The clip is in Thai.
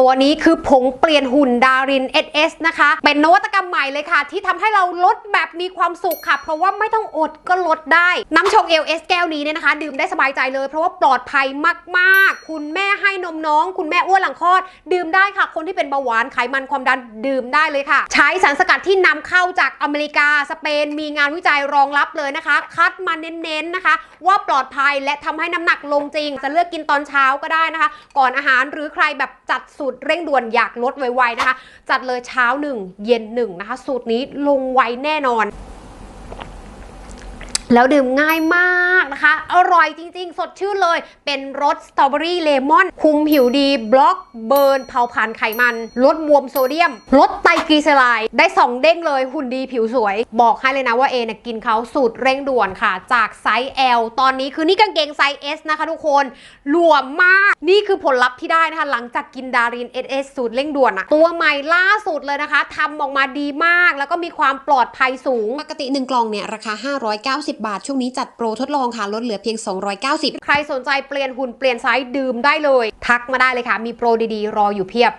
ตัวนี้คือผงเปลี่ยนหุ่นดาริน SS นะคะ เป็นนวัตกรรมใหม่เลยค่ะ ที่ทำให้เราลดแบบมีความสุขค่ะ เพราะว่าไม่ต้องอดก็ลดได้ น้ำชง LS แก้วนี้เนี่ยนะคะ ดื่มได้สบายใจเลย เพราะว่าปลอดภัยมากๆ คุณแม่ให้นมน้อง คุณแม่อ้วนหลังคลอด ดื่มได้ค่ะ คนที่เป็นเบาหวานไขมันความดันดื่มได้เลยค่ะ ใช้สารสกัดที่นำเข้าจากอเมริกาสเปน มีงานวิจัยรองรับเลยนะคะ คัดมาเน้นๆนะคะ ว่าปลอดภัยและทำให้น้ำหนักลงจริง จะเลือกกินตอนเช้าก็ได้นะคะ ก่อนอาหารหรือใครแบบจัดสูตรเร่งด่วนอยากลดไวๆนะคะ จัดเลยเช้าหนึ่งเย็นหนึ่งนะคะ สูตรนี้ลงไวแน่นอน แล้วดื่มง่ายมากนะคะ อร่อยจริงๆ สดชื่นเลย เป็นรสสตรอเบอรี่เลมอน คุมผิวดี บล็อกเบิร์นเผาผลาญไขมัน ลดบวมโซเดียม ลดไตรกลีเซอไรด์ได้ 2 เด้งเลย หุ่นดีผิวสวย บอกให้เลยนะว่าเอเนี่ยกินเขาสูตรเร่งด่วนค่ะ จากไซส์ L ตอนนี้คือนี่กางเกงไซส์ S นะคะทุกคนหลวมมาก นี่คือผลลัพธ์ที่ได้นะคะ หลังจากกินดาริน SS สูตรเร่งด่วนอะตัวใหม่ล่าสุดเลยนะคะทำออกมาดีมาก แล้วก็มีความปลอดภัยสูง ปกติ1กล่องเนี่ยราคา 590บาท ช่วงนี้จัดโปรทดลองค่ะลดเหลือเพียง 290 ใครสนใจเปลี่ยนหุ่นเปลี่ยนไซส์ดื่มได้เลย ทักมาได้เลยค่ะ มีโปรดีๆ รออยู่เพียบ